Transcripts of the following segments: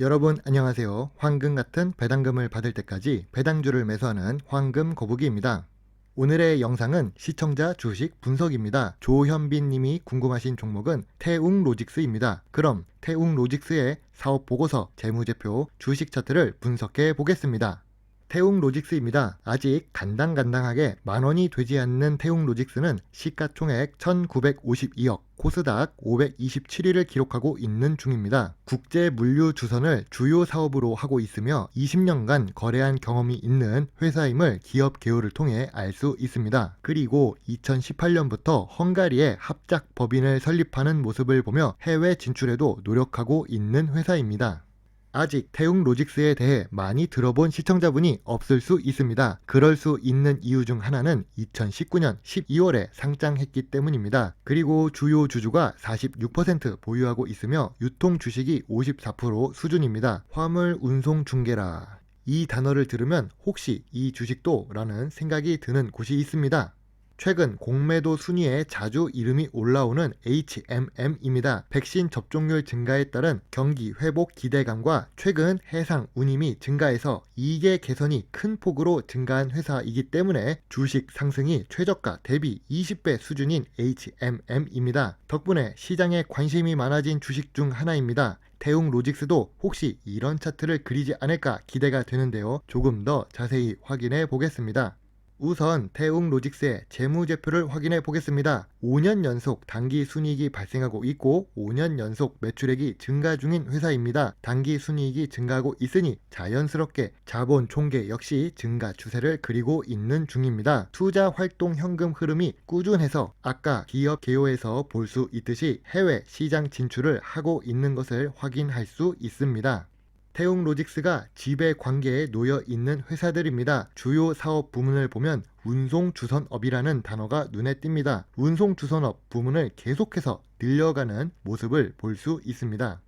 여러분 안녕하세요. 황금 같은 배당금을 받을 때까지 배당주를 매수하는 황금 거북이입니다. 오늘의 영상은 시청자 주식 분석입니다. 조현빈 님이 궁금하신 종목은 태웅 로직스입니다. 그럼 태웅 로직스의 사업 보고서, 재무제표, 주식 차트를 분석해 보겠습니다. 태웅 로직스입니다. 아직 간당간당하게 만원이 되지 않는 태웅 로직스는 시가총액 1952억, 코스닥 527위를 기록하고 있는 중입니다. 국제 물류 주선을 주요 사업으로 하고 있으며 20년간 거래한 경험이 있는 회사임을 기업 개요를 통해 알 수 있습니다. 그리고 2018년부터 헝가리에 합작 법인을 설립하는 모습을 보며 해외 진출에도 노력하고 있는 회사입니다. 아직 태웅 로직스에 대해 많이 들어본 시청자분이 없을 수 있습니다. 그럴 수 있는 이유 중 하나는 2019년 12월에 상장했기 때문입니다. 그리고 주요 주주가 46% 보유하고 있으며 유통 주식이 54% 수준입니다. 화물 운송 중개라. 이 단어를 들으면 혹시 이 주식도? 라는 생각이 드는 곳이 있습니다. 최근 공매도 순위에 자주 이름이 올라오는 HMM입니다. 백신 접종률 증가에 따른 경기 회복 기대감과 최근 해상 운임이 증가해서 이계 개선이 큰 폭으로 증가한 회사이기 때문에 주식 상승이 최저가 대비 20배 수준인 HMM입니다. 덕분에 시장에 관심이 많아진 주식 중 하나입니다. 대웅 로직스도 혹시 이런 차트를 그리지 않을까 기대가 되는데요. 조금 더 자세히 확인해 보겠습니다. 우선 태웅 로직스의 재무제표를 확인해 보겠습니다. 5년 연속 단기 순이익이 발생하고 있고 5년 연속 매출액이 증가 중인 회사입니다. 단기 순이익이 증가하고 있으니 자연스럽게 자본 총계 역시 증가 추세를 그리고 있는 중입니다. 투자 활동 현금 흐름이 꾸준해서 아까 기업 개요에서 볼 수 있듯이 해외 시장 진출을 하고 있는 것을 확인할 수 있습니다. 태웅 로직스가 지배 관계에 놓여 있는 회사들입니다. 주요 사업 부문을 보면 운송 주선업이라는 단어가 눈에 띕니다. 운송 주선업 부문을 계속해서 늘려가는 모습을 볼 수 있습니다.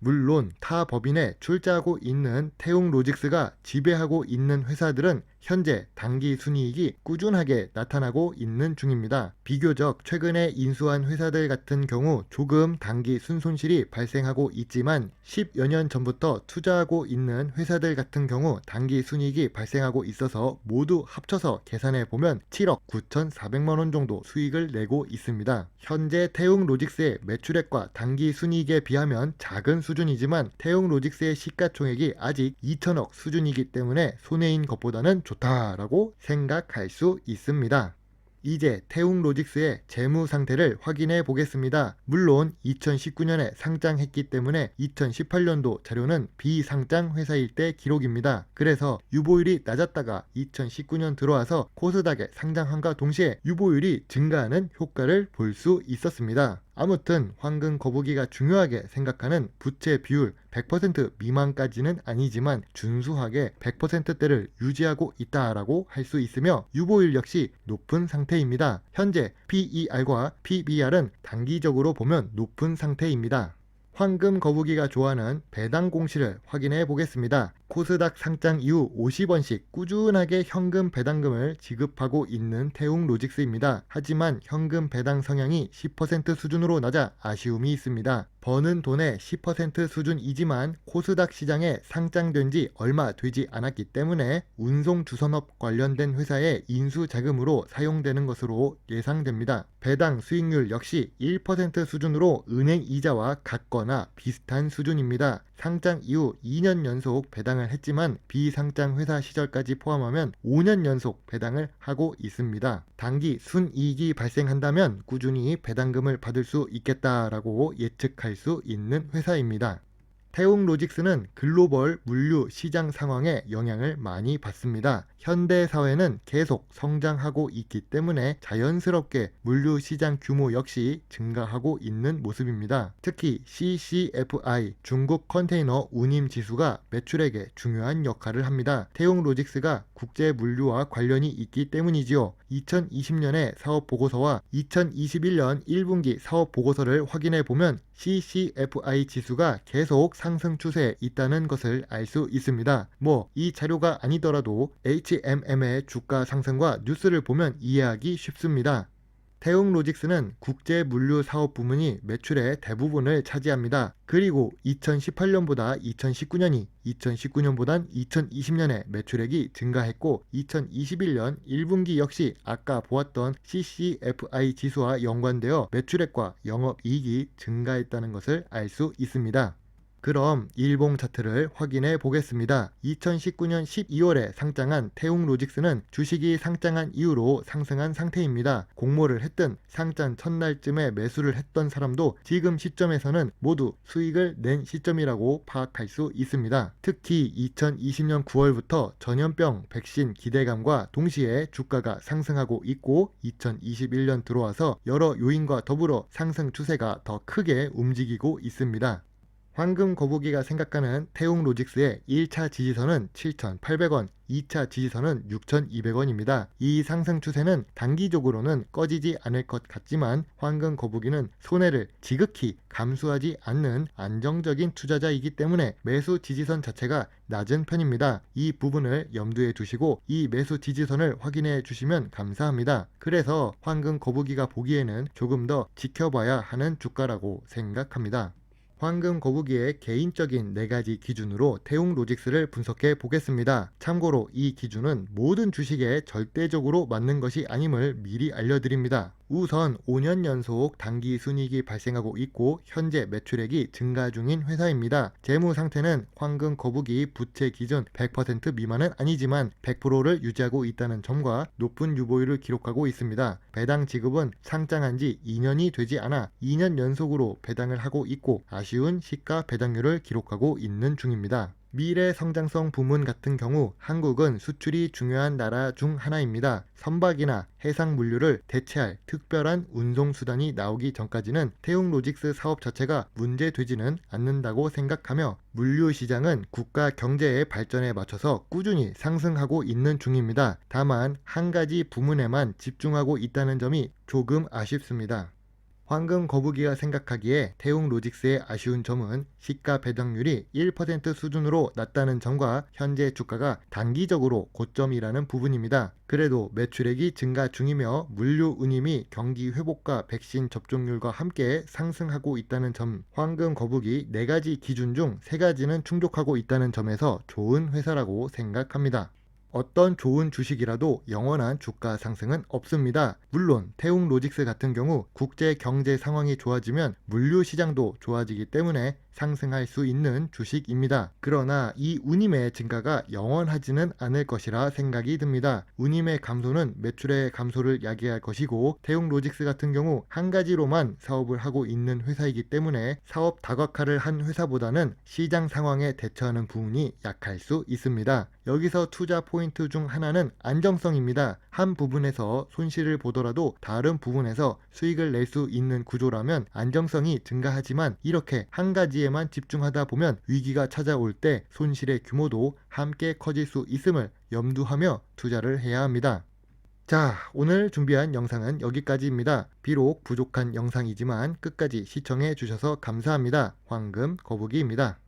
물론 타 법인에 출자하고 있는 태웅 로직스가 지배하고 있는 회사들은 현재 단기 순이익이 꾸준하게 나타나고 있는 중입니다. 비교적 최근에 인수한 회사들 같은 경우 조금 단기 순손실이 발생하고 있지만 10여 년 전부터 투자하고 있는 회사들 같은 경우 단기 순이익이 발생하고 있어서 모두 합쳐서 계산해 보면 7억 9,400만 원 정도 수익을 내고 있습니다. 현재 태웅 로직스의 매출액과 단기 순이익에 비하면 작은 수준이지만 태웅 로직스의 시가총액이 아직 2천억 수준이기 때문에 손해인 것보다는 좋 다라고 생각할 수 있습니다. 이제 태웅 로직스의 재무 상태를 확인해 보겠습니다. 물론 2019년에 상장했기 때문에 2018년도 자료는 비상장 회사일 때 기록입니다. 그래서 유보율이 낮았다가 2019년 들어와서 코스닥에 상장함과 동시에 유보율이 증가하는 효과를 볼 수 있었습니다. 아무튼 황금 거북이가 중요하게 생각하는 부채 비율 100% 미만까지는 아니지만 준수하게 100%대를 유지하고 있다라고 할 수 있으며 유보율 역시 높은 상태입니다. 현재 PER과 PBR은 단기적으로 보면 높은 상태입니다. 황금 거북이가 좋아하는 배당 공시를 확인해 보겠습니다. 코스닥 상장 이후 50원씩 꾸준하게 현금 배당금을 지급하고 있는 태웅 로직스입니다. 하지만 현금 배당 성향이 10% 수준으로 낮아 아쉬움이 있습니다. 버는 돈의 10% 수준이지만 코스닥 시장에 상장된 지 얼마 되지 않았기 때문에 운송 주선업 관련된 회사의 인수 자금으로 사용되는 것으로 예상됩니다. 배당 수익률 역시 1% 수준으로 은행 이자와 같거나 비슷한 수준입니다. 상장 이후 2년 연속 배당을 했지만 비상장 회사 시절까지 포함하면 5년 연속 배당을 하고 있습니다. 단기 순이익이 발생한다면 꾸준히 배당금을 받을 수 있겠다라고 예측할 수 있는 회사입니다. 태웅 로직스는 글로벌 물류 시장 상황에 영향을 많이 받습니다. 현대 사회는 계속 성장하고 있기 때문에 자연스럽게 물류 시장 규모 역시 증가하고 있는 모습입니다. 특히 CCFI 중국 컨테이너 운임 지수가 매출액에 중요한 역할을 합니다. 태웅 로직스가 국제 물류와 관련이 있기 때문이지요. 2020년의 사업 보고서와 2021년 1분기 사업 보고서를 확인해 보면 CCFI 지수가 계속 상승 추세에 있다는 것을 알 수 있습니다. 뭐 이 자료가 아니더라도 HMM의 주가 상승과 뉴스를 보면 이해하기 쉽습니다. 태웅 로직스는 국제 물류 사업 부문이 매출의 대부분을 차지합니다. 그리고 2018년보다 2019년이 2019년보단 2020년에 매출액이 증가했고 2021년 1분기 역시 아까 보았던 CCFI 지수와 연관되어 매출액과 영업이익이 증가했다는 것을 알 수 있습니다. 그럼 일봉 차트를 확인해 보겠습니다. 2019년 12월에 상장한 태웅 로직스는 주식이 상장한 이후로 상승한 상태입니다. 공모를 했든 상장 첫날쯤에 매수를 했던 사람도 지금 시점에서는 모두 수익을 낸 시점이라고 파악할 수 있습니다. 특히 2020년 9월부터 전염병 백신 기대감과 동시에 주가가 상승하고 있고 2021년 들어와서 여러 요인과 더불어 상승 추세가 더 크게 움직이고 있습니다. 황금 거북이가 생각하는 태웅 로직스의 1차 지지선은 7,800원, 2차 지지선은 6,200원입니다. 이 상승 추세는 단기적으로는 꺼지지 않을 것 같지만 황금 거북이는 손해를 지극히 감수하지 않는 안정적인 투자자이기 때문에 매수 지지선 자체가 낮은 편입니다. 이 부분을 염두에 두시고 이 매수 지지선을 확인해 주시면 감사합니다. 그래서 황금 거북이가 보기에는 조금 더 지켜봐야 하는 주가라고 생각합니다. 황금 거북이의 개인적인 네 가지 기준으로 태웅 로직스를 분석해 보겠습니다. 참고로 이 기준은 모든 주식에 절대적으로 맞는 것이 아님을 미리 알려드립니다. 우선 5년 연속 단기 순이익이 발생하고 있고 현재 매출액이 증가 중인 회사입니다. 재무 상태는 황금 거북이 부채 기준 100% 미만은 아니지만 100%를 유지하고 있다는 점과 높은 유보율을 기록하고 있습니다. 배당 지급은 상장한 지 2년이 되지 않아 2년 연속으로 배당을 하고 있고 아쉬운 시가 배당률을 기록하고 있는 중입니다. 미래 성장성 부문 같은 경우 한국은 수출이 중요한 나라 중 하나입니다. 선박이나 해상 물류를 대체할 특별한 운송 수단이 나오기 전까지는 태웅 로직스 사업 자체가 문제되지는 않는다고 생각하며 물류 시장은 국가 경제의 발전에 맞춰서 꾸준히 상승하고 있는 중입니다. 다만 한 가지 부문에만 집중하고 있다는 점이 조금 아쉽습니다. 황금 거북이가 생각하기에 태웅 로직스의 아쉬운 점은 시가 배당률이 1% 수준으로 낮다는 점과 현재 주가가 단기적으로 고점이라는 부분입니다. 그래도 매출액이 증가 중이며 물류 운임이 경기 회복과 백신 접종률과 함께 상승하고 있다는 점, 황금 거북이 4가지 기준 중 3가지는 충족하고 있다는 점에서 좋은 회사라고 생각합니다. 어떤 좋은 주식이라도 영원한 주가 상승은 없습니다. 물론 태웅 로직스 같은 경우 국제 경제 상황이 좋아지면 물류 시장도 좋아지기 때문에 상승할 수 있는 주식입니다. 그러나 이 운임의 증가가 영원하지는 않을 것이라 생각이 듭니다. 운임의 감소는 매출의 감소를 야기할 것이고 태용 로직스 같은 경우 한 가지로만 사업을 하고 있는 회사이기 때문에 사업 다각화를 한 회사보다는 시장 상황에 대처하는 부분이 약할 수 있습니다. 여기서 투자 포인트 중 하나는 안정성입니다. 한 부분에서 손실을 보더라도 다른 부분에서 수익을 낼 수 있는 구조라면 안정성이 증가하지만 이렇게 한 가지 에만 집중하다 보면 위기가 찾아올 때 손실의 규모도 함께 커질 수 있음을 염두하며 투자를 해야 합니다. 자, 오늘 준비한 영상은 여기까지입니다. 비록 부족한 영상이지만 끝까지 시청해 주셔서 감사합니다. 황금 거북이입니다.